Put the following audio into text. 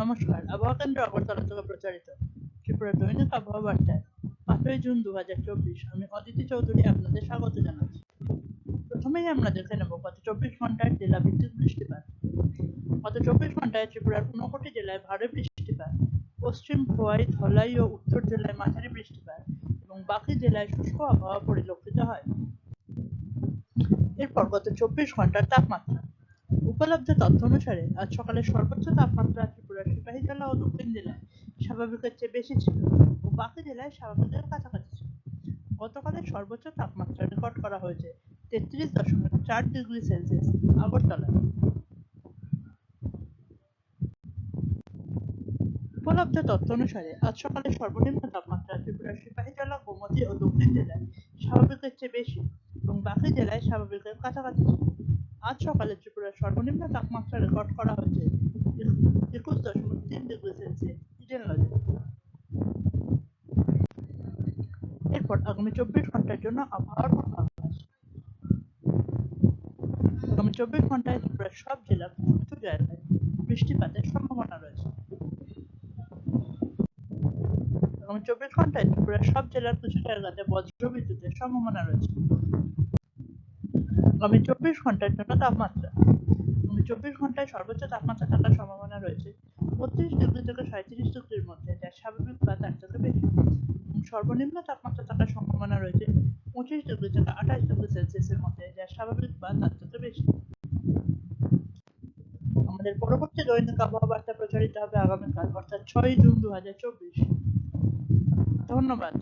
নমস্কার। আবহাওয়া কেন্দ্র আগরতলা থেকে প্রচারিত ত্রিপুরা দৈনিক আবহাওয়া বার্তায় পাঁচই জুন দু হাজার চব্বিশ। আমি অদিতি চৌধুরী আপনাদের স্বাগত জানাচ্ছি। প্রথমেই আমরা দেখে নেব গত চব্বিশ ঘণ্টার জেলা ভিত্তিক বৃষ্টিপাত। গত চব্বিশ ঘন্টায় ত্রিপুরার ঊনকোটি জেলায় ভারী বৃষ্টিপাত, পশ্চিম খোয়াই ধলাই ও উত্তর জেলায় মাঝারি বৃষ্টিপাত এবং বাকি জেলায় শুষ্ক আবহাওয়া পরিলক্ষিত হয়। এরপর গত চব্বিশ ঘণ্টার তাপমাত্রা। উপলব্ধ তথ্য অনুসারে আজ সকালে সর্বোচ্চ তাপমাত্রা ত্রিপুরার সিপাহীজলা ও দক্ষিণ জেলায় স্বাভাবিকের চেয়ে বেশি ছিল ও বাকি জেলায় স্বাভাবিকের কাছাকাছি ছিল। গতকালের সর্বোচ্চ তাপমাত্রা রেকর্ড করা হয়েছে তেত্রিশ দশমিক চার ডিগ্রি সেলসিয়াস আগরতলায়। উপলব্ধ তথ্য অনুসারে আজ সকালে সর্বনিম্ন তাপমাত্রা ত্রিপুরার সিপাহীজলা, গোমতী ও দক্ষিণ জেলায় স্বাভাবিকের চেয়ে বেশি এবং বাকি জেলায় স্বাভাবিকের কাছাকাছি ছিল। আজ সকালে ত্রিপুরার সর্বনিম্ন তাপমাত্রা রেকর্ড করা হয়েছে একুশ দশমিক তিন ডিগ্রি সেলসিয়াস এরপর আগামী চব্বিশ ঘণ্টার জন্য আবহাওয়ার পূর্বাভাস। আগামী চব্বিশ ঘন্টায় ত্রিপুরার সব জেলার কিছু জায়গায় বৃষ্টিপাতের সম্ভাবনা রয়েছে। আগামী চব্বিশ ঘন্টায় ত্রিপুরার সব জেলার কিছু জায়গাতে বজ্র বিদ্যুতের সম্ভাবনা রয়েছে। আগামী চব্বিশ ঘণ্টার জন্য তাপমাত্রা। চব্বিশ ঘন্টায় সর্বোচ্চ তাপমাত্রা থাকার সম্ভাবনা রয়েছে। বত্রিশ ডিগ্রি থেকে সাঁত্রিশ ডিগ্রির মধ্যে, যা স্বাভাবিক বা তার থেকে বেশি। সর্বনিম্ন তাপমাত্রা থাকার সম্ভাবনা রয়েছে পঁচিশ ডিগ্রি থেকে আঠাশ ডিগ্রি সেলসিয়াসের মধ্যে, যা স্বাভাবিক বা তার থেকে বেশি। আমাদের পরবর্তী দৈনিক আবহাওয়া বার্তা প্রচারিত হবে আগামীকাল, অর্থাৎ ছয় জুন দু হাজার চব্বিশ। ধন্যবাদ।